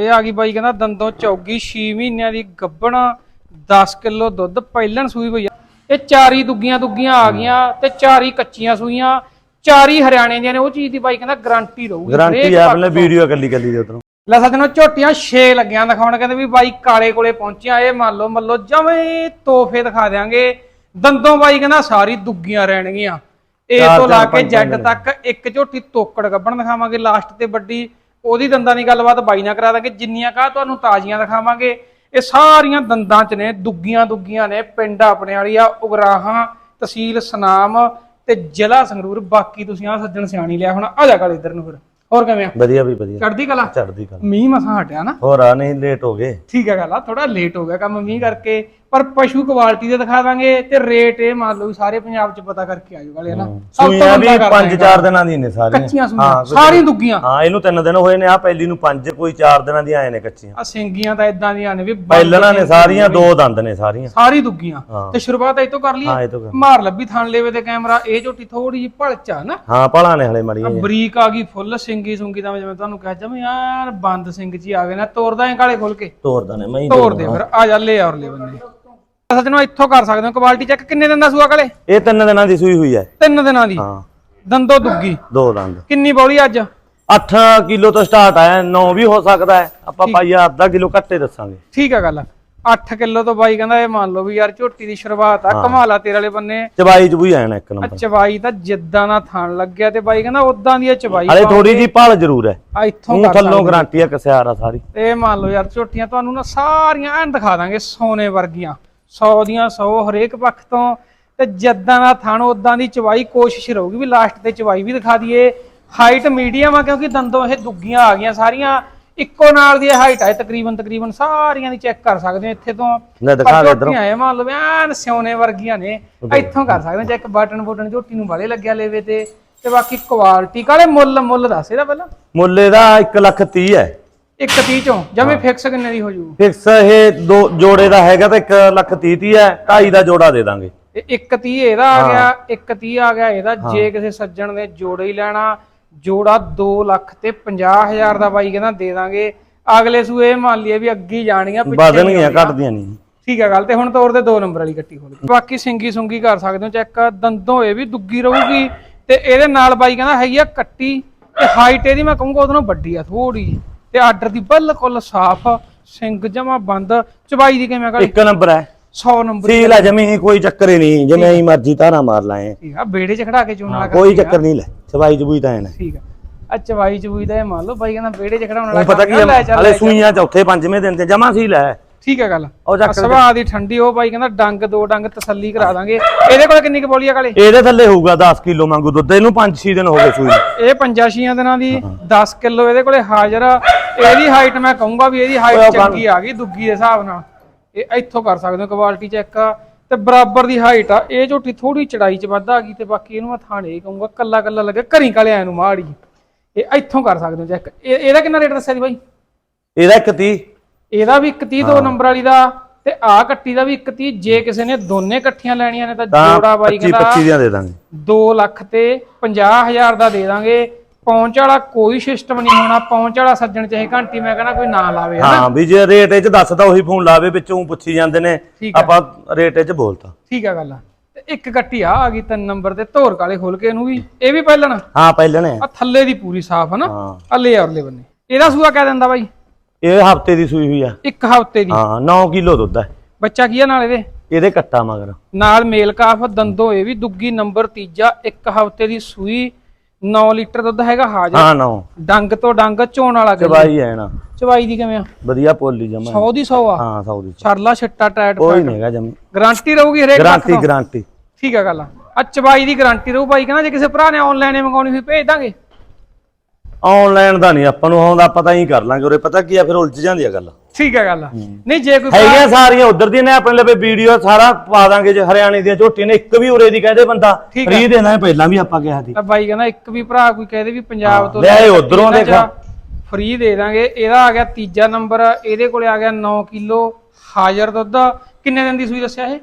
ਇਹ ਆ ਗਈ ਬਾਈ ਕਹਿੰਦਾ ਦੰਦੋਂ ਚੌਗੀ 6 ਮਹੀਨਿਆਂ ਦੀ ਗੱਬਣ 10 ਕਿਲੋ ਦੁੱਧ ਪਹਿਲਣ ਸੂਈ ਹੋਈ ਆ। ਇਹ ਚਾਰੀ ਦੁੱਗੀਆਂ ਦੁੱਗੀਆਂ ਆ ਗਈਆਂ ਤੇ ਚਾਰੀ ਕੱਚੀਆਂ ਸੂਈਆਂ ਚਾਰੀ ਹਰਿਆਣੇ ਦੀਆਂ ਨੇ ਉਹ ਚੀਜ਼ ਦੀ ਬਾਈ ਕਹਿੰਦਾ ਗਾਰੰਟੀ ਰਹੂਗੀ। ਗਾਰੰਟੀ ਆ ਆਪਣੇ। ਵੀਡੀਓ ਕੱਲੀ ਕੱਲੀ ਦੇ ਉਧਰੋਂ ਲੈ ਹੋ ਝੋਟੀਆਂ 6 ਲੱਗੀਆਂ ਦਿਖਾਉਣ ਕਹਿੰਦੇ ਵੀ ਬਾਈ ਕਾਲੇ ਕੋਲੇ ਪਹੁੰਚਿਆ ਇਹ ਮੰਨ ਲਓ ਮੰਨ ਲਓ ਜਵੇਂ ਤੋਹਫੇ ਦਿਖਾ ਦਿਆਂਗੇ। ਦੰਦੋਂ ਬਾਈ ਕਹਿੰਦਾ ਸਾਰੀ ਦੁੱਗੀਆਂ ਰਹਿਣਗੀਆਂ। ਇਹ ਤੋਂ ਲਾ ਕੇ ਜੈਡ ਤੱਕ ਇੱਕ ਝੋਟੀ ਤੋਕੜ ਗੱਬਣ ਦਿਖਾਵਾਂਗੇ ਲਾਸਟ ਤੇ ਵੱਡੀ। ਉਹਦੀ ਦੰਦਾਂ ਦੀ ਗੱਲਬਾਤ ਬਾਈ ਨਾਲ ਕਰਾ ਦਾਂਗੇ ਜਿੰਨੀਆਂ ਕਾ ਤੁਹਾਨੂੰ ਤਾਜ਼ੀਆਂ ਦਿਖਾਵਾਂਗੇ। ਇਹ ਸਾਰੀਆਂ ਦੰਦਾਂ 'ਚ ਨੇ ਦੁੱਗੀਆਂ ਦੁੱਗੀਆਂ ਨੇ ਪਿੰਡ ਆਪਣੇ ਵਾਲੀ ਆ ਉਗਰਾਹਾਂ ਤਹਿਸੀਲ ਸਨਾਮ ਤੇ ਜ਼ਿਲ੍ਹਾ ਸੰਗਰੂਰ ਬਾਕੀ ਤੁਸੀਂ ਆ ਸੱਜਣ ਸਿਆਣੀ ਲਿਆ ਹੁਣ ਆ ਜਾ ਗੱਲ ਇੱਧਰ ਨੂੰ ਫਿਰ। ਹੋਰ ਕਿਵੇਂ ਆ? ਵਧੀਆ ਵੀ ਵਧੀਆ। ਚੜਦੀ ਕਲਾ? ਚੜਦੀ ਗੱਲ ਮੀਂਹ ਮਸਾਂ ਹਟਿਆ ਨਾ? ਹੋਰ ਆ ਨਹੀਂ ਲੇਟ ਹੋ ਗਏ। ਠੀਕ ਹੈ ਗੱਲ ਆ ਥੋੜਾ ਲੇਟ ਹੋ ਗਿਆ ਕੰਮ ਮੀਂਹ ਕਰਕੇ। ਪਰ ਪਸ਼ੂ ਕੁਆਲਿਟੀ ਦੇ ਦਿਖਾ ਦਾਂਗੇ ਤੇ ਰੇਟ ਇਹ ਮੰਨ ਲਓ ਸਾਰੇ ਪੰਜਾਬ ਚ ਪਤਾ ਕਰਕੇ ਆਜੋ ਵਾਲੇ ਨਾ ਸਭ ਤੋਂ ਵੀ ਬੰਦਾ ਕਰਦਾ 5-4 ਦਿਨਾਂ ਦੀਆਂ ਨੇ ਸਾਰੀਆਂ। ਕੱਚੀਆਂ ਹਾਂ, ਸੂਈਆਂ ਕੁਝ- ਸਾਰੀ ਦੁੱਗੀਆਂ। ਹਾਂ ਇਹਨੂੰ 3 ਦਿਨ ਹੋਏ ਨੇ ਆ ਪਹਿਲੀ ਨੂੰ 5 ਕੋਈ 4 ਦਿਨਾਂ ਦੀਆਂ ਆਏ ਨੇ ਕੱਚੀਆਂ। ਆ ਸਿੰਗੀਆਂ ਤਾਂ ਇਦਾਂ ਦੀਆਂ ਨੇ ਵੀ ਪਹਿਲਣਾ ਨੇ ਸਾਰੀਆਂ ਦੋ ਦੰਦ ਨੇ ਸਾਰੀਆਂ। ਸਾਰੀ ਦੁੱਗੀਆਂ। ਤੇ ਸ਼ੁਰੂਆਤ ਇਹ ਤੋਂ ਕਰ ਲਈਏ। ਗੱਲ। ਮਾਰ ਲੱਭੀ ਥਣ ਲੇਵੇ ਤੇ ਕੈਮਰਾ ਇਹ ਝੋਟੀ ਥੋੜੀ ਜਿਹੀ ਭਲਚਾ ਨਾ ਹਾਂ ਭਲਾ ਨੇ ਹਲੇ ਜਿਹੀਆਂ। ਬਰੀਕ ਆ ਗਈ ਫੁੱਲ ਸਿੰਗੀ ਸੁੰਗੀ ਤਾਂ ਜਿਵੇਂ ਤੁਹਾਨੂੰ ਕਹਿ ਜਵੇਂ ਯਾਰ ਬੰਦ ਸਿੰਘ ਜੀ ਆ ਗਏ ਨਾ ਤੋਰਦਾ ਐ ਕਾਲੇ ਖੋਲ ਕੇ। ਤੋਰਦਾ ਨੇ ਮੈਂ ਤੋਰ ਦੇ ਫਿਰ ਆ ਜਾ ਲੈ ਔਰ ਲੈ ਬੰਦੇ। ਸੱਜਣੋ ਇੱਥੋਂ ਕਰ ਸਕਦੇ ਹੋ ਕੁਆਲਿਟੀ ਚੈੱਕ ਕਿੰਨੇ ਦਿਨ ਦਾ ਸੂਆ ਕਾਲੇ? ਇਹ ਤਿੰਨ ਦਿਨਾਂ ਦੀ ਸੂਈ ਹੋਈ ਹੈ। ਤਿੰਨ ਦਿਨਾਂ ਦੀ? ਹਾਂ। ਦੰਦੋ ਦੁੱਗੀ। ਦੋ ਦੰਦ। ਕਿੰਨੀ ਬੌਲੀ ਅੱਜ? 8 ਕਿਲੋ ਤੋਂ ਸਟਾਰਟ ਹੈ 9 ਵੀ ਹੋ ਸਕਦਾ ਹੈ। ਆਪਾਂ ਪਾਈਆ ਅੱਧਾ ਕਿਲੋ ਘੱਟੇ ਦੱਸਾਂਗੇ। ਠੀਕ ਆ ਗੱਲ। 8 ਕਿਲੋ ਤੋਂ ਬਾਈ ਕਹਿੰਦਾ ਇਹ ਮੰਨ ਲਓ ਵੀ ਯਾਰ ਝੋਟੀ ਦੀ ਸ਼ੁਰੂਆਤ ਆ ਕਮਾਲਾ ਤੇਰੇ ਵਾਲੇ ਬੰਨੇ। ਚਬਾਈ ਚ ਵੀ ਆਣਾ ਇੱਕ ਨੰਬਰ। ਚਵਾਈ ਤਾਂ ਜਿੱਦਾਂ ਦਾ ਥਣ ਲੱਗਿਆ ਤੇ ਬਾਈ ਕਹਿੰਦਾ ਉਦਾਂ ਦੀ ਇਹ ਚਵਾਈ ਹਲੇ ਥੋੜੀ ਜੀ ਭਾਲ ਜ਼ਰੂਰ ਹੈ। ਆ ਇੱਥੋਂ ਥੱਲੋਂ ਗਾਰੰਟੀ ਆ ਕਸਿਆਰ ਸਾਰੀ। ਇਹ ਮੰਨ ਲਓ ਯਾਰ ਝੋਟੀਆਂ ਤੁਹਾਨੂੰ ਨਾ ਸਾਰੀਆਂ ਐਨ ਦਿਖਾ ਦਾਂਗੇ ਸੋਨੇ ਵਰਗੀਆਂ। 100 ਦੀਆਂ 100 ਹਰੇਕ ਪੱਖ ਤੋਂ ਤੇ ਜਿੱਦਾਂ ਦਾ ਥਣ ਉਦਾਂ ਦੀ ਚਵਾਈ ਕੋਸ਼ਿਸ਼ ਰਹੂਗੀ ਵੀ ਲਾਸਟ ਤੇ ਚਵਾਈ ਵੀ ਦਿਖਾ ਦਈਏ। ਹਾਈਟ ਮੀਡੀਅਮ ਆ ਕਿਉਂਕਿ ਦੰਦੋਂ ਇਹ ਦੁੱਗੀਆਂ ਆ ਗਈਆਂ ਸਾਰੀਆਂ। ਇੱਕੋ ਨਾਲ ਦੀ ਹਾਈਟ ਹੈ ਤਕਰੀਬਨ ਤਕਰੀਬਨ ਸਾਰੀਆਂ ਦੀ ਚੈੱਕ ਕਰ ਸਕਦੇ ਹੋ ਇੱਥੇ ਤੋਂ। ਲੈ ਦਿਖਾ ਦੇ ਇਧਰੋਂ। ਐ ਮੰਨ ਲਓ ਐਨ ਸਿਉਨੇ ਵਰਗੀਆਂ ਨੇ ਇੱਥੋਂ ਕਰ ਸਕਦੇ ਹੋ ਚੈੱਕ ਬਟਨ ਬਟਨ ਝੋਟੀ ਨੂੰ ਵਾਲੇ ਲੱਗਿਆ ਲੇਵੇ ਤੇ। ਤੇ ਬਾਕੀ ਕੁਆਲਿਟੀ ਕਾਲੇ ਮੁੱਲ ਮੁੱਲ ਦੱਸ ਇਹਦਾ ਪਹਿਲਾਂ। ਮੁੱਲੇ ਦਾ 1 ਲੱਖ 30 ਹੈ। ਇੱਕ 30 ਚੋਂ ਜਮੇ ਫਿਕਸ ਕਿੰਨੇ ਦੀ ਹੋ ਜੂ? ਫਿਕਸ ਇਹ ਦੋ ਜੋੜੇ ਦਾ ਹੈਗਾ ਤਾਂ 1 ਲੱਖ 30 ਦੀ ਹੈ 2.5 ਦਾ ਜੋੜਾ ਦੇ ਦਾਂਗੇ। ਇਹ ਇੱਕ 30 ਇਹਦਾ ਆ ਗਿਆ ਇੱਕ 30 ਆ ਗਿਆ ਇਹਦਾ ਜੇ ਕਿਸੇ ਸੱਜਣ ਨੇ ਜੋੜਾ ਹੀ ਲੈਣਾ ਜੋੜਾ 2 ਲੱਖ ਤੇ 50000 ਦਾ ਬਾਈ ਕਹਿੰਦਾ ਦੇ ਦਾਂਗੇ। ਅਗਲੇ ਸੂਏ ਮੰਨ ਲਈਏ ਵੀ ਅੱਗੇ ਜਾਣੀਆਂ ਪਿੱਛੇ ਵਧਣ ਨਹੀਂ ਗਈਆਂ ਆਉਣੀਆਂ। ਘਟਦੀਆਂ ਨਹੀਂ। ਠੀਕ ਹੈ ਗੱਲ ਤੇ ਹੁਣ ਤੋਰ ਦੇ 2 ਨੰਬਰ ਵਾਲੀ ਕੱਟੀ ਖੋਲ ਕੇ। ਬਾਕੀ ਸਿੰਗੀ ਸੁੰਗੀ ਕਰ ਸਕਦੇ ਹੋ ਚੈੱਕ ਦੰਦੋਂ ਇਹ ਵੀ ਦੁੱਗੀ ਰਹੂਗੀ ਤੇ ਇਹਦੇ ਨਾਲ ਬਾਈ ਕਹਿੰਦਾ ਹੈਗੀ ਆ ਕੱਟੀ ਤੇ ਹਾਈਟ ਇਹਦੀ ਮੈਂ ਕਹੂੰਗਾ ਉਹਦੋਂ ਵੱਡੀ ਆ ਥੋੜੀ ਤੇ ਆਰਡਰ ਦੀ ਬਿਲਕੁਲ ਸਾਫ਼ ਸਿੰਗ ਜਮਾ ਬੰਦ। ਚਬਾਈ ਦੀ ਕਿਵੇਂ ਕਰ ਇੱਕ ਨੰਬਰ ਹੈ। 100 ਨੰਬਰ ਸੀਲ ਹੈ ਜਮੀ ਕੋਈ ਚੱਕਰ ਹੀ ਨਹੀਂ। ਜਿਵੇਂ ਹੀ। ਮਰਜ਼ੀ ਧਾਰਾ ਮਾਰ ਲਾਏ। ਠੀਕ ਆ ਬੇੜੇ 'ਚ ਖੜਾ ਕੇ ਚੋਣ ਵਾਲਾ ਕੋਈ ਚੱਕਰ ਨਹੀਂ ਲੈ। ਚਬਾਈ ਚਬੂਈ ਤਾਂ ਐਨ ਹੈ ਠੀਕ ਆ। ਆ ਚਵਾਈ ਚਬੂਈ ਦਾ ਇਹ ਮੰਨ ਲਓ ਬਾਈ ਕਹਿੰਦਾ ਬੇੜੇ 'ਚ ਖੜਾਉਣ ਵਾਲਾ ਪਤਾ ਕੀ ਲੈ ਹਲੇ ਲੈ। ਸੂਈਆਂ ਚੌਥੇ ਪੰਜਵੇਂ ਦਿਨ ਤੇ ਜਮਾ ਸੀਲ ਹੈ ਠੀਕ ਹੈ ਗੱਲ। ਉਹ ਚੱਕ ਲੈ। ਸੁਭਾਅ ਦੀ ਠੰਡੀ ਉਹ ਬਾਈ ਕਹਿੰਦਾ ਡੰਗ ਦੋ ਡੰਗ ਤਸੱਲੀ ਕਰਾ ਦਾਂਗੇ। ਇਹਦੇ ਕੋਲ ਕਿੰਨੀ ਕੁ ਬੋਲੀ ਆ ਕਾਲੇ? ਇਹਦੇ ਥੱਲੇ ਹੋਊਗਾ 10 ਕਿਲੋ ਮੰਗੂ ਦੁੱਧ। ਇਹਨੂੰ 5-6 ਦਿਨ ਹੋ ਗਏ ਸੂਈ ਨੂੰ। ਇਹ ਪੰਜਾਂ ਛੀਆਂ ਦਿਨਾਂ ਦੀ 10 ਕਿਲੋ ਇਹਦੇ ਕੋਲੇ ਹਾਜ਼ਰ ਆ। ਇਹਦੀ ਹਾਈਟ ਮੈਂ ਕਹੂੰਗਾ ਵੀ ਇਹਦੀ ਹਾਈਟ ਚੰਗੀ ਆ ਗਈ ਦੁੱਗੀ ਦੇ ਹਿਸਾਬ ਨਾਲ। ਇਹ ਇੱਥੋਂ ਕਰ ਸਕਦੇ ਹੋ ਕੁਆਲਿਟੀ ਚੈੱਕ ਤੇ ਬਰਾਬਰ ਦੀ ਹਾਈਟ ਆ ਇਹ ਝੋਟੀ ਥੋੜੀ ਚੜਾਈ ਚ ਵੱਧ ਆ ਗਈ ਤੇ ਬਾਕੀ ਇਹਨੂੰ ਮੈਂ ਥਾਣੇ ਕਹੂੰਗਾ ਕੱਲਾ ਕੱਲਾ ਲੱਗੇ ਘਰੀ ਕਾਲੇ ਆਇਆ ਨੂੰ ਮਾੜੀ। ਇਹ ਇੱਥੋਂ ਕਰ ਸਕਦੇ ਹੋ ਚੈੱਕ ਇਹਦਾ ਕਿੰਨਾ ਰੇਟ ਦੱਸਿਆ ਸੀ ਬਾਈ? ਇਹਦਾ ਇੱਕ 30 ਇਹਦਾ ਵੀ 130 ਦੋ ਨੰਬਰ ਵਾਲੀ ਦਾ ਤੇ ਆ ਕੱਟੀ ਦਾ ਵੀ 130 ਜੇ ਕਿਸੇ ਨੇ ਦੋਨੇ ਇਕੱਠੀਆਂ ਲੈਣੀਆਂ ਨੇ ਤਾਂ ਜੋੜਾ ਬਾਈ 25 ਕਹਿੰਦਾ 25 ਦੀਆਂ ਦੇ ਦਾਂਗੇ। 2 ਲੱਖ ਤੇ 50000 ਦਾ ਦੇ ਦਾਂਗੇ। ਪਹੁੰਚ ਵਾਲਾ ਕੋਈ ਸਿਸਟਮ ਨਹੀਂ ਹੋਣਾ ਪਹੁੰਚ ਵਾਲਾ ਸੱਜਣ ਚਾਹੇ ਘੰਟੀ ਮੈਂ ਕਹਿੰਦਾ ਕੋਈ ਨਾ ਲਾਵੇ ਹਾਂ ਵੀ ਜੇ ਰੇਟ ਇਹ ਚ ਦੱਸਦਾ ਉਹੀ ਫੋਨ ਲਾਵੇ ਵਿੱਚੋਂ ਪੁੱਛੀ ਜਾਂਦੇ ਨੇ ਠੀਕ। ਆਪਾਂ ਰੇਟ ਇਹ ਚ ਬੋਲਤਾ। ਠੀਕ ਆ ਗੱਲ ਤੇ ਇੱਕ ਕੱਟੀ ਆ ਆ ਗਈ ਤਿੰਨ ਨੰਬਰ ਤੇ ਧੋਰ ਕਾਲੇ ਖੋਲ ਕੇ ਇਹਨੂੰ ਵੀ ਇਹ ਵੀ ਪਹਿਲਣ। ਹਾਂ ਪਹਿਲਣੇ ਆ ਥੱਲੇ ਦੀ ਪੂਰੀ ਸਾਫ਼ ਹਨਾ? ਹਾਂ। ਆ ਲੈ ਔਰਲੇ ਬੰਨੇ। ਇਹਦਾ ਸੂਆ ਕਹਿ ਦਿੰਦਾ ਬਾਈ? ਇਹ ਹਫ਼ਤੇ ਦੀ ਸੂਈ ਹੋਈ ਆ। ਇੱਕ ਹਫ਼ਤੇ ਦੀ। ਹਾਂ 9 ਕਿਲੋ ਦੁੱਧ ਹੈ ਬੱਚਾ ਕੀ ਆ ਨਾਲ ਇਹਦੇ? ਇਹਦੇ ਕੱਟਾ ਮਗਰ। ਨਾਲ ਮੇਲ ਕਾਫ ਦੰਦੋ ਇਹ ਵੀ ਦੁੱਗੀ ਨੰਬਰ ਤੀਜਾ ਇੱਕ ਹਫ਼ਤੇ ਦੀ ਸੂਈ 9 ਲੀਟਰ ਦੁੱਧ ਹੈਗਾ ਹਾਜ਼ਰ। ਹਾਂ 9 ਡੰਗ ਤੋਂ ਡੰਗ ਝੋਣ ਵਾਲਾ। ਚਬਾਈ ਹੈ ਨਾ। ਚਵਾਈ ਦੀ ਕਿਵੇਂ ਆ? ਵਧੀਆ ਪੋਲੀ ਜਮਾ 100 ਦੀ 100 ਆ? ਹਾਂ 100 ਦੀ। ਛਰਲਾ ਛੱਟਾ ਟਾਇਟ ਕੋਈ ਨਹੀਂ ਹੈਗਾ ਜਮੀ। ਗਾਰੰਟੀ ਰਹੂਗੀ ਹਰੇਕ ਗਾਰੰਟੀ। ਗਾਰੰਟੀ। ਠੀਕ ਆ ਗੱਲ ਆ। ਚਬਾਈ ਦੀ ਗਾਰੰਟੀ ਰਹੂ ਬਾਈ ਕਹਿੰਦਾ ਜੇ ਕਿਸੇ ਭਰਾ ਨੇ ਆਨਲਾਈਨ ਮੰਗਾਉਣੀ ਹੋਈ ਭੇਜ ਦਾਂਗੇ। ਆਨਲਾਈਨ ਦਾ ਨਹੀਂ ਆਪਾਂ ਨੂੰ ਆਉਂਦਾ ਪਤਾ ਹੀ ਕਰ ਲਾਂਗੇ ਉਰੇ। ਪਤਾ ਕੀ ਆ ਫਿਰ ਉਲਝ ਜਾਂਦੀ ਆ ਗੱਲ। ਠੀਕ ਆ ਗੱਲ ਨਹੀਂ ਜੇ ਕੋਈ ਹੈਗੀਆਂ ਸਾਰੀਆਂ ਉਧਰ ਦੀਆਂ ਨੇ ਆਪਣੇ ਲਵੇ ਵੀਡੀਓ ਸਾਰਾ ਪਾ ਦਾਂਗੇ ਜੇ ਹਰਿਆਣੇ ਦੀਆਂ ਝੋਟੀਆਂ ਨੇ ਇੱਕ ਵੀ ਉਰੇ ਦੀ ਕਹਿੰਦੇ ਬੰਦਾ। ਫ੍ਰੀ ਦੇਣਾ ਹੈ ਪਹਿਲਾਂ ਵੀ ਆਪਾਂ ਕਿਹਾ ਸੀ। ਤਾਂ ਬਾਈ ਕਹਿੰਦਾ ਇੱਕ ਵੀ ਭਰਾ ਕੋਈ ਕਹਦੇ ਵੀ ਪੰਜਾਬ ਤੋਂ ਲੈ ਉੱਧਰੋਂ ਦੇ ਖਾ। ਫ੍ਰੀ ਦੇ ਦਾਂਗੇ। ਇਹਦਾ ਆ ਗਿਆ ਤੀਜਾ ਨੰਬਰ ਇਹਦੇ ਕੋਲੇ ਆ ਗਿਆ 9 ਕਿਲੋ ਹਾਜ਼ਰ ਦੁੱਧ। ਕਿੰਨੇ ਦਿਨ ਦੀ ਸੂਈ ਦੱਸਿਆ ਇਹ?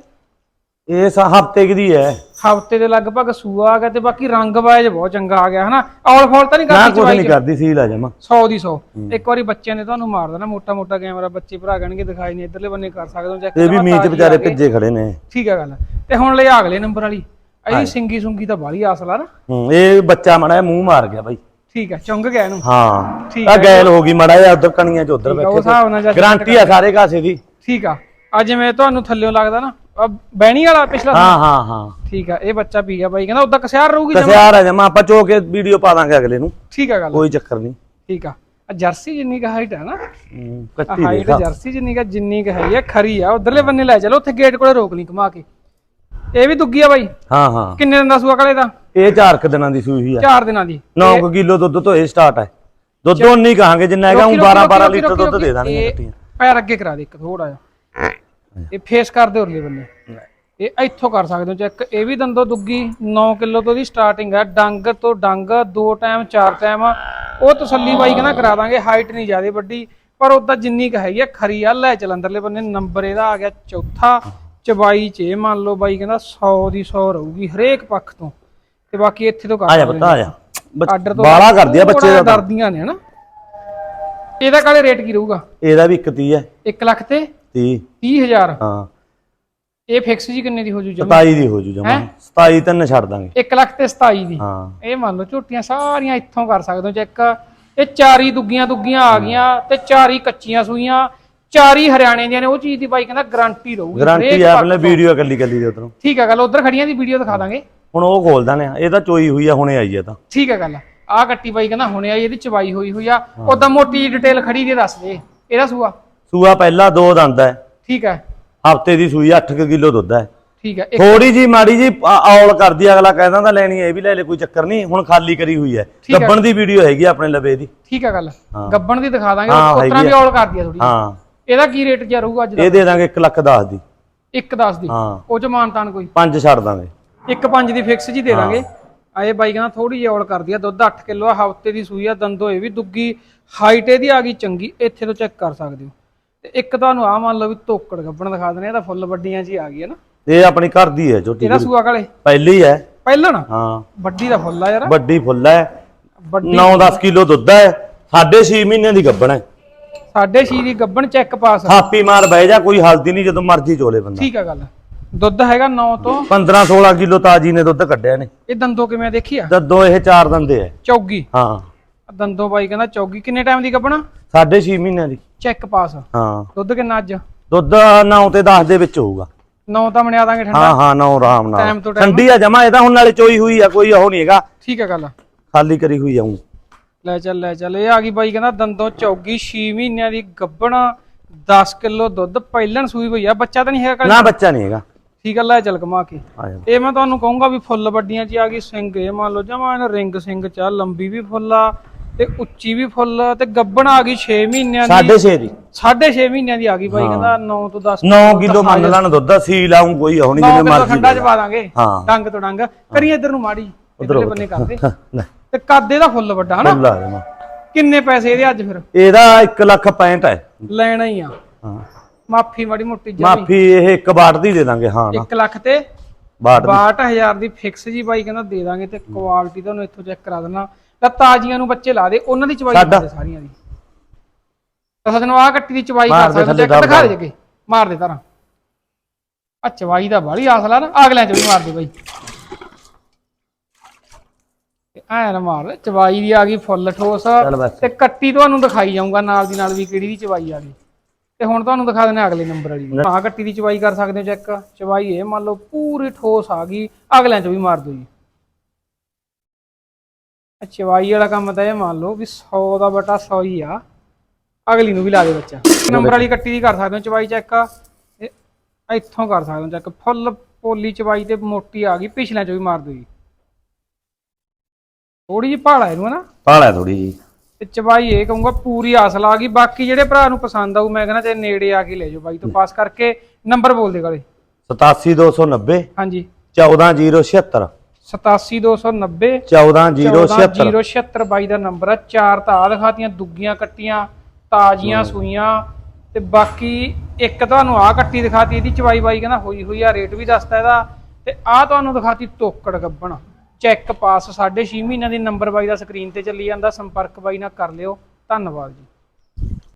ਇਹ ਸਾ ਹਫ਼ਤੇ ਦੀ ਹੈ? ਹਫ਼ਤੇ ਦੇ ਲਗਭਗ ਸੂਆ ਆ ਗਿਆ ਤੇ ਬਾਕੀ ਰੰਗ ਵਾਇਜ ਬਹੁਤ ਚੰਗਾ ਆ ਗਿਆ ਹਨਾ? ਔਲ ਫੌਲ ਤਾਂ ਨਹੀਂ ਨਾ ਕਰਦੀ ਕੁਝ ਚਵਾਈ ਨਹੀਂ ਕਰਦੀ ਸੀਲ ਆ ਜਮਾ। 100 ਦੀ 100 ਇੱਕ ਵਾਰੀ ਬੱਚਿਆਂ ਨੇ ਤੁਹਾਨੂੰ ਮਾਰ ਦੇਣਾ ਮੋਟਾ ਮੋਟਾ ਕੈਮਰਾ ਬੱਚੇ ਭਰਾ ਗਣਗੇ ਦਿਖਾਈ ਨਹੀਂ ਇਧਰਲੇ ਬੰਨੇ ਕਰ ਸਕਦੇ ਹੋ ਚੈੱਕ ਇਹ ਵੀ ਮੀਚ ਵਿਚਾਰੇ ਭਿੱਜੇ ਖੜੇ ਨੇ। ਠੀਕ ਆ ਗੱਲ। ਤੇ ਹੁਣ ਲੈ ਅਗਲੇ ਨੰਬਰ ਵਾਲੀ। ਇਹਦੀ ਸਿੰਗੀ ਸੁੰਗੀ ਤਾਂ ਬਾਲੀ ਆਸਲਾ ਨਾ। ਹੂੰ ਇਹ ਬੱਚਾ ਮੜਾ ਮੂੰਹ ਮਾਰ ਗਿਆ ਬਾਈ। ਠੀਕ ਆ ਚੁੰਗ ਗਿਆ ਇਹਨੂੰ। ਹਾਂ। ਠੀਕ ਆ ਗੈਲ ਹੋ ਗਈ ਮੜਾ ਜਿਹਾ ਉਧਰ ਕਣੀਆਂ ਚ ਉਧਰ ਠੀਕ ਆ, ਉਹ ਬੈਠੇ ਹਿਸਾਬ ਨਾਲ ਜੱਜ ਗਾਰੰਟੀ ਆ ਸਾਰੇ ਕਾਸੇ ਦੀ। ਠੀਕ ਆ। ਆ ਜਿਵੇਂ ਤੁਹਾਨੂੰ ਥੱਲਿਓਂ ਲੱਗਦਾ ਨਾ ਬਹਿਣੀ ਵਾਲਾ ਪਿਛਲਾ ਹਾਂ ਹਾਂ ਹਾਂ। ਠੀਕ ਆ ਇਹ ਬੱਚਾ ਪੀ ਗਿਆ ਬਾਈ ਕਹਿੰਦਾ ਉਦਾਂ ਕਸਿਆਰ ਰਹੂਗੀ। ਕਸਿਆਰ ਆ ਜਮਾ ਆਪਾਂ ਚੋ ਕੇ ਵੀਡੀਓ ਪਾ ਦਾਂਗੇ ਅਗਲੇ ਨੂੰ। ਠੀਕ ਆ ਗੱਲ। ਕੋਈ ਚੱਕਰ ਨਹੀਂ। ਠੀਕ ਆ। ਜਰਸੀ ਜਿੰਨੀ ਕਾ ਹਾਈਟ ਹੈ ਨਾ ਕੱਟੀ ਹਾਈਟ ਜਰਸੀ ਜਿੰਨੀ ਕਾ ਜਿੰਨੀ ਕਾ ਹੈ ਇਹ ਖਰੀ ਆ ਉਧਰਲੇ ਬੰਨੇ ਲੈ ਚਲੋ ਉੱਥੇ ਗੇਟ ਕੋਲੇ ਰੋਕ ਲਈ ਘੁਮਾ ਕੇ। ਇਹ ਵੀ ਦੁੱਗੀ ਆ ਬਾਈ? ਹਾਂ ਹਾਂ। ਕਿੰਨੇ ਦਿਨ ਦਾ ਸੂਆ ਕਲੇ ਦਾ? ਇਹ ਚਾਰ ਕੁ ਦਿਨਾਂ ਦੀ ਸੂਈ ਹੋਈ ਆ। 4 ਦਿਨਾਂ ਦੀ। 9 ਕਿਲੋ ਦੁੱਧ ਤੋਂ ਇਹ ਸਟਾਰਟ ਹੈ ਦੁੱਧ ਉਨੀ ਕਹਾਂਗੇ ਜਿੰਨਾ ਹੈਗਾ ਉਹ ਰੋਕੀ, 12 ਰੋਕੀ, 12 ਰੋਕੀ, ਲੀਟਰ ਦੁੱਧ ਦੇ ਦਾਂਗੇ ਕੱਟੀਆਂ ਪੈਰ ਅੱਗੇ ਕਰਾ ਦੇ ਇੱਕ ਥੋੜਾ ਜਿਹਾ। ਇਹ ਫੇਸ ਕਰ ਦੇ ਉਰਲੇ ਬੰਨੇ ਇਹ ਇੱਥੋਂ ਕਰ ਸਕਦੇ ਹੋ ਚੈੱਕ ਇਹ ਵੀ ਦੰਦੋ ਦੁੱਗੀ 9 ਕਿਲੋ ਤੋਂ ਦੀ ਸਟਾਰਟਿੰਗ ਹੈ ਡੰਗ ਤੋਂ ਡੰਗ ਦੋ ਟਾਈਮ ਚਾਰ ਟਾਈਮ ਉਹ ਤਸੱਲੀ ਬਾਈ ਕਹਿੰਦਾ ਕਰਾ ਦਾਂਗੇ ਹਾਈਟ ਨਹੀਂ ਜ਼ਿਆਦਾ ਵੱਡੀ ਪਰ ਉਹਦਾ ਜਿੰਨੀ ਕੁ ਹੈਗੀ ਆ ਖਰੀ ਆ ਲੈ ਚੱਲ ਅੰਦਰਲੇ ਬੰਨੇ ਨੰਬਰ ਇਹਦਾ ਆ ਗਿਆ ਚੌਥਾ ਚਬਾਈ ਚ ਇਹ ਮੰਨ ਲਓ ਬਾਈ ਕਹਿੰਦਾ 100 ਦੀ 100 ਰਹੂਗੀ ਹਰੇਕ ਪੱਖ ਤੋਂ। ਤੇ ਬਾਕੀ ਇੱਥੇ ਤੋਂ ਕਰ ਆ ਜਾ ਬੱਤਾ ਆ ਜਾ। ਆਰਡਰ ਤੋਂ ਬਾਲਾ ਕਰਦੀ ਆ ਬੱਚੇ ਦਾ। ਡਰਦੀਆਂ ਨੇ ਹਨਾ? ਇਹਦਾ ਕਾਲੇ ਰੇਟ ਕੀ ਰਹੂਗਾ? ਇਹਦਾ ਵੀ ਇੱਕ 30 ਹੈ। 1 ਲੱਖ ਤੇ? 30 30000 ਹਾਂ। ਇਹ ਫਿਕਸ ਜੀ ਕਿੰਨੇ ਦੀ ਹੋ ਜੂ ਜਮਾ? 27 ਦੀ ਹੋ ਜੂ ਜਮਾ 27 ਤਿੰਨ ਛੱਡ ਦਾਂਗੇ। 1 ਲੱਖ ਤੇ 27 ਦੀ। ਹਾਂ। ਇਹ ਮੰਨ ਲਓ ਝੋਟੀਆਂ ਸਾਰੀਆਂ ਇੱਥੋਂ ਕਰ ਸਕਦੇ ਹੋ ਚੈੱਕ ਇਹ ਚਾਰੀ ਦੁੱਗੀਆਂ ਦੁੱਗੀਆਂ ਆ ਗਈਆਂ ਤੇ ਚਾਰੀ ਕੱਚੀਆਂ ਸੂਈਆਂ ਚਾਰੀ ਹਰਿਆਣੇ ਦੀਆਂ ਨੇ ਉਹ ਚੀਜ਼ ਦੀ ਬਾਈ ਕਹਿੰਦਾ ਗਾਰੰਟੀ ਰਹੂਗੀ। ਗਾਰੰਟੀ ਆ ਆਪਣੇ। ਵੀਡੀਓ ਕੱਲੀ ਕੱਲੀ ਦੇ ਉਧਰੋਂ ਠੀਕ ਹੈ ਗੱਲ ਉਧਰ ਖੜੀਆਂ ਦੀ ਵੀਡੀਓ ਦਿਖਾ ਦਾਂਗੇ। ਹੁਣ ਉਹ ਖੋਲ ਆ ਇਹ ਤਾਂ ਚੋਈ ਹੋਈ ਆ ਹੁਣੇ ਆਈ ਆ ਤਾਂ। ਠੀਕ ਹੈ ਗੱਲ। ਆਹ ਕੱਟੀ ਬਾਈ ਕਹਿੰਦਾ ਹੁਣੇ ਆਈ ਇਹਦੀ ਚਵਾਈ ਹੋਈ ਹੋਈ ਆ। ਉਦਾਂ ਮੋਟੀ ਡਿਟੇਲ ਖੜੀ ਦੀ ਦੱਸ ਦੇ। ਇਹਦਾ ਸੂਆ। ਸੂਆ ਪਹਿਲਾ ਦੋ ਦੰਦ ਹੈ। ਠੀਕ ਹੈ। ਹਫ਼ਤੇ ਦੀ ਸੂਈ 8 ਕਿਲੋ ਦੁੱਧ ਹੈ। ਠੀਕ ਹੈ ਇੱਕ ਥੋੜੀ ਜੀ ਮਾੜੀ ਜੀ ਔਲ ਕਰਦੀ ਅਗਲਾ ਕਹਿੰਦਾ ਤਾਂ ਲੈਣੀ ਹੈ ਇਹ ਵੀ ਲੈ ਲੈ ਕੋਈ ਚੱਕਰ ਨਹੀਂ ਹੁਣ ਖਾਲੀ ਕਰੀ ਹੋਈ ਹੈ। ਠੀਕ ਹੈ। ਗੱਬਣ ਦੀ ਵੀਡੀਓ ਹੈਗੀ ਆ ਆਪਣੇ ਲਵੇ ਦੀ। ਠੀਕ ਹੈ ਗੱਲ। ਹਾਂ। ਗੱਬਣ ਦੀ ਦਿਖਾ ਦਾਂਗੇ ਹਾਂ, ਉਤਰਾ ਹੈਗੀ ਵੀ ਆ। ਔਲ ਕਰਦੀ ਆ ਥੋੜੀ ਹਾਂ। ਇਹਦਾ ਕੀ ਰੇਟ ਜਿਹਾ ਰਹੂਗਾ ਅੱਜ ਦਾ? ਇਹ ਦੇ ਦਾਂਗੇ 1 ਲੱਖ 10 ਦੀ। ਇੱਕ 10 ਦੀ। ਹਾਂ। ਉਹ ਚ ਮਾਨਤਾਨ ਕੋਈ? ਪੰਜ ਛੱਡ ਦਾਂਗੇ। ਇੱਕ 5 ਦੀ ਫਿਕਸ ਜੀ ਦੇ ਦਾਂਗੇ। ਆਏ ਬਾਈ ਕਹਿੰਦਾ ਥੋੜੀ ਜਿਹੀ ਔਲ ਕਰਦੀ ਆ ਦੁੱਧ 8 ਕਿਲੋ ਆ ਹਫ਼ਤੇ ਦੀ ਸੂਈ ਆ ਦੰਦੋ ਇਹ ਵੀ ਦੁੱਗੀ। ਹਾਈਟ ਇਹਦੀ ਆ ਗਈ ਚੰਗੀ ਇੱਥੇ ਤੋਂ ਚੈੱਕ ਕਰ ਸਕਦੇ ਹੋ। ਤੇ ਇੱਕ ਤੁਹਾਨੂੰ ਆ ਮੰਨ ਲਓ ਵੀ ਤੋਕੜ ਗੱਬਣ ਦਿਖਾ ਦਨੇ ਇਹਦਾ ਫੁੱਲ ਵੱਡੀਆਂ ਜੀ ਆ ਗਈ ਹੈ ਨਾ। ਇਹ ਆਪਣੀ ਘਰ ਦੀ ਹੈ ਛੋਟੀ ਇਹਦਾ ਸੂਆ ਕਾਲੇ? ਪਹਿਲੀ ਹੈ। ਪਹਿਲਾਂ ਨਾ ਹਾਂ। ਵੱਡੀ ਦਾ ਫੁੱਲ ਆ ਯਾਰ। ਵੱਡੀ ਫੁੱਲ ਹੈ। ਵੱਡੀ 9-10 ਕਿਲੋ ਦੁੱਧ ਹੈ। ਸਾਢੇ 6 ਮਹੀਨਿਆਂ ਦੀ ਗੱਬਣ ਹੈ। ਸਾਡੇ ਛੀ ਦੀ ਗੱਬਣ ਚੈੱਕ ਪਾਸ ਆ। ਥਾਪੀ ਮਾਰ ਬਹਿ ਜਾ ਕੋਈ ਹਲਦੀ ਨਹੀਂ ਜਦੋਂ ਮਰਜ਼ੀ ਚੋਲੇ ਬੰਦਾ। ਠੀਕ ਆ ਗੱਲ। ਦੁੱਧ ਹੈਗਾ 9 ਤੋਂ। 15-16 ਕਿਲੋ ਤਾਜੀ ਨੇ ਦੁੱਧ ਕੱਢਿਆ ਨੇ। ਇਹ ਦੰਦੋ ਕਿਵੇਂ ਦੇਖੀ ਆ? ਦਦੋਂ ਇਹ ਚਾਰ ਦੰਦੇ ਹੈ ਚੌਗੀ। ਹਾਂ। ਦੰਦੋ ਬਾਈ ਕਹਿੰਦਾ ਚੌਗੀ। ਕਿੰਨੇ ਟਾਈਮ ਦੀ ਗੱਬਣ? ਸਾਢੇ 6 ਮਹੀਨਿਆਂ ਦੀ। ਚੈੱਕ ਪਾਸ ਹਾਂ। ਦੁੱਧ ਕਿੰਨਾ ਅੱਜ? ਦੁੱਧ 9 ਤੇ 10 ਦੇ ਵਿੱਚ ਹੋਊਗਾ। 9 ਤਾਂ ਬਣਿਆ ਦਾਂਗੇ ਠੰਡਾ। ਹਾਂ ਹਾਂ 9 ਆਰਾਮ ਨਾਲ। ਠੰਡੀ ਆ ਜਮਾ ਇਹਦਾ ਹੁਣ ਨਾਲੇ ਚੋਈ ਹੋਈ ਆ ਕੋਈ ਉਹ ਨਹੀਂ ਹੈਗਾ। ਠੀਕ ਆ ਗੱਲ। ਖਾਲੀ ਕਰੀ ਹੋਈ ਆਉਂ ਲੈ ਚੱਲ ਲੈ ਚੱਲ ਇਹ ਆ ਗਈ ਬਾਈ ਕਹਿੰਦਾ ਦੰਦੋਂ ਚੌਗੀ 6 ਮਹੀਨਿਆਂ ਦੀ ਗੱਬਣ 10 ਕਿਲੋ ਦੁੱਧ ਪਹਿਲਣ ਸੂਈ ਹੋਈ ਆ ਬੱਚਾ ਤਾਂ ਨਹੀਂ ਹੈਗਾ? ਨਾ ਬੱਚਾ ਨਹੀਂ ਹੈਗਾ। ਠੀਕ ਆ ਲੈ ਚੱਲ ਕਮਾ ਕੇ। ਇਹ ਮੈਂ ਤੁਹਾਨੂੰ ਕਹੂੰਗਾ ਵੀ ਫੁੱਲ ਵੱਡੀਆਂ ਚ ਆ ਗਈ ਸਿੰਘ ਇਹ ਮੰਨ ਲਓ ਜਮਾ ਇਹਨਾਂ ਰਿੰਗ ਸਿੰਘ ਚ ਆ ਲੰਬੀ ਵੀ ਫੁੱਲ ਆ। ਤੇ ਉੱਚੀ ਵੀ ਫੁੱਲ ਤੇ ਗੱਬਣ ਆ ਗਈ 6 ਮਹੀਨਿਆਂ ਦੀ। ਸਾਢੇ 6 ਦੀ। 6.5 ਮਹੀਨਿਆਂ ਦੀ ਆ ਗਈ ਬਾਈ ਕਹਿੰਦਾ 9 ਤੋਂ 10 9 ਕਿਲੋ ਮੰਨ ਲੈਣ ਦੁੱਧ ਸੀ ਲਾਉਂ ਕੋਈ ਨੌ ਜਿਵੇਂ ਮਰਜ਼ੀ ਠੰਡਾ ਚ ਪਾ ਦਾਂਗੇ। ਡੰਗ ਤੋਂ ਡੰਗ। ਕਰੀਏ ਇੱਧਰ ਨੂੰ ਮਾੜੀ ਇਧਰਲੇ ਬੰਨੇ ਕਰਦੇ। ਤੇ ਕਾਦੇ ਦਾ ਫੁੱਲ ਵੱਡਾ ਹਨਾ? ਕਿੰਨੇ ਪੈਸੇ ਇਹਦੇ ਅੱਜ ਫਿਰ? ਇਹਦਾ 1 ਲੱਖ 65 ਹੈ ਲੈਣਾ ਹੀ ਆ। ਹਾਂ। ਮਾਫੀ ਮਾੜੀ ਮੋਟੀ ਜਮੀ। ਮਾਫੀ ਇਹ ਇੱਕ ਬਾਟ ਦੀ ਦੇ ਦਾਂਗੇ ਹਾਂ ਨਾ। 1 ਲੱਖ ਤੇ ਬਾਟ ਦੀ। 62000 ਦੀ ਫਿਕਸ ਜੀ ਬਾਈ ਕਹਿੰਦਾ ਦੇ ਦਾਂਗੇ ਤੇ ਕੁਆਲਿਟੀ ਤੁਹਾਨੂੰ ਇੱਥੋਂ ਚੈੱਕ ਕਰਾ ਦੇਣਾ ਤਾਂ ਤਾਜ਼ੀਆਂ ਨੂੰ ਬੱਚੇ ਲਾ ਦੇ ਉਹਨਾਂ ਦੀ ਚਵਾਈ ਸਾਡਾ। ਕਰਦੇ ਸਾਰੀਆਂ ਦੀ। ਤਾਂ ਸਜਣੋ ਆ ਕੱਟੀ ਦੀ ਚਵਾਈ ਮਾਰ ਕਰ ਦੇ ਸਕਦੇ ਥੱਲੇ ਚੈੱਕ ਦਿਖਾ ਦੇ ਜਗੇ ਮਾਰ ਦੇ ਤਾਰਾਂ। ਆ ਚਵਾਈ ਦਾ ਬਾਲੀ ਆਸਲਾ ਨਾ ਅਗਲਿਆਂ ਚ ਵੀ ਮਾਰ ਦੇ ਬਾਈ। ਐ ਨਾ ਮਾਰ ਚਵਾਈ ਦੀ ਆ ਗਈ ਫੁੱਲ ਠੋਸ। ਚੱਲ ਬਸ। ਤੇ ਕੱਟੀ ਤੁਹਾਨੂੰ ਦਿਖਾਈ ਜਾਊਂਗਾ ਨਾਲ ਦੀ ਨਾਲ ਵੀ ਕਿਹੜੀ ਦੀ ਚਵਾਈ ਆ ਗਈ। ਤੇ ਹੁਣ ਤੁਹਾਨੂੰ ਦਿਖਾ ਦਿੰਦੇ ਹਾਂ ਅਗਲੇ ਨੰਬਰ ਵਾਲੀ। ਆਹ ਕੱਟੀ ਦੀ ਚਵਾਈ ਕਰ ਸਕਦੇ ਹੋ ਚੈੱਕ। ਚਵਾਈ ਇਹ ਮੰਨ ਲਓ ਪੂਰੀ ਠੋਸ ਆ ਗਈ ਅਗਲਿਆਂ ਚ ਵੀ ਮਾਰ ਦਿਓ ਜੀ। ਆਹ ਚਵਾਈ ਵਾਲਾ ਕੰਮ ਤਾਂ ਇਹ ਮੰਨ ਲਓ ਵੀ 100 ਦਾ ਬਟਾ 100 ਹੀ ਆ। ਅਗਲੀ ਨੂੰ ਵੀ ਲਾ ਦੇ ਬੱਚਾ। ਨੰਬਰ ਵਾਲੀ ਕੱਟੀ ਦੀ ਕਰ ਸਕਦੇ ਹੋ ਚਵਾਈ ਚੈੱਕ ਇਹ ਇੱਥੋਂ ਕਰ ਸਕਦੇ ਹੋ ਚੈੱਕ ਫੁੱਲ ਪੋਲੀ ਚਵਾਈ ਤੇ ਮੋਟੀ ਆ ਗਈ ਪਿਛਲਿਆਂ ਚ ਵੀ ਮਾਰ ਦਿਓ ਜੀ। ਥੋੜੀ ਜਿਹੀ ਭਾਲਾ ਇਹਨੂੰ ਹਨਾ। ਪਾਲਾ ਥੋੜੀ ਜੀ ਤੇ ਚਵਾਈ ਇਹ ਕਹੂੰਗਾ ਪੂਰੀ ਆਸਲ ਆ ਗਈ ਬਾਕੀ ਜਿਹੜੇ ਭਰਾ ਨੂੰ ਪਸੰਦ ਆਊ ਮੈਂ ਕਹਿੰਦਾ ਤੇ ਨੇੜੇ ਆ ਕੇ ਲੈ ਜਾਓ ਬਾਈ ਤੋਂ ਪਾਸ ਕਰਕੇ ਨੰਬਰ ਬੋਲ ਦੇ ਗਲੇ 87290 ਹਾਂਜੀ। 14076 87290 14076 076 ਬਾਈ ਦਾ ਨੰਬਰ ਆ। ਚਾਰ ਤਾਂ ਆ ਦਿਖਾਤੀਆਂ ਦੁੱਗੀਆਂ ਕੱਟੀਆਂ ਤਾਜ਼ੀਆਂ ਸੂਈਆਂ। ਤੇ ਬਾਕੀ ਇੱਕ ਤੁਹਾਨੂੰ ਆਹ ਕੱਟੀ ਦਿਖਾਤੀ ਇਹਦੀ ਚਵਾਈ ਬਾਈ ਕਹਿੰਦਾ ਹੋਈ ਹੋਈ ਆ ਰੇਟ ਵੀ ਦੱਸਤਾ ਇਹਦਾ। ਤੇ ਆਹ ਤੁਹਾਨੂੰ ਦਿਖਾਤੀ ਤੋਕੜ ਗੱਬਣ। ਚੈੱਕ ਪਾਸ 6.5 ਮਹੀਨਿਆਂ ਦੀ ਨੰਬਰ ਬਾਈ ਦਾ ਸਕਰੀਨ ਤੇ ਚੱਲੀ ਜਾਂਦਾ। ਸੰਪਰਕ ਬਾਈ ਨਾਲ ਕਰ ਲਿਓ। ਧੰਨਵਾਦ ਜੀ।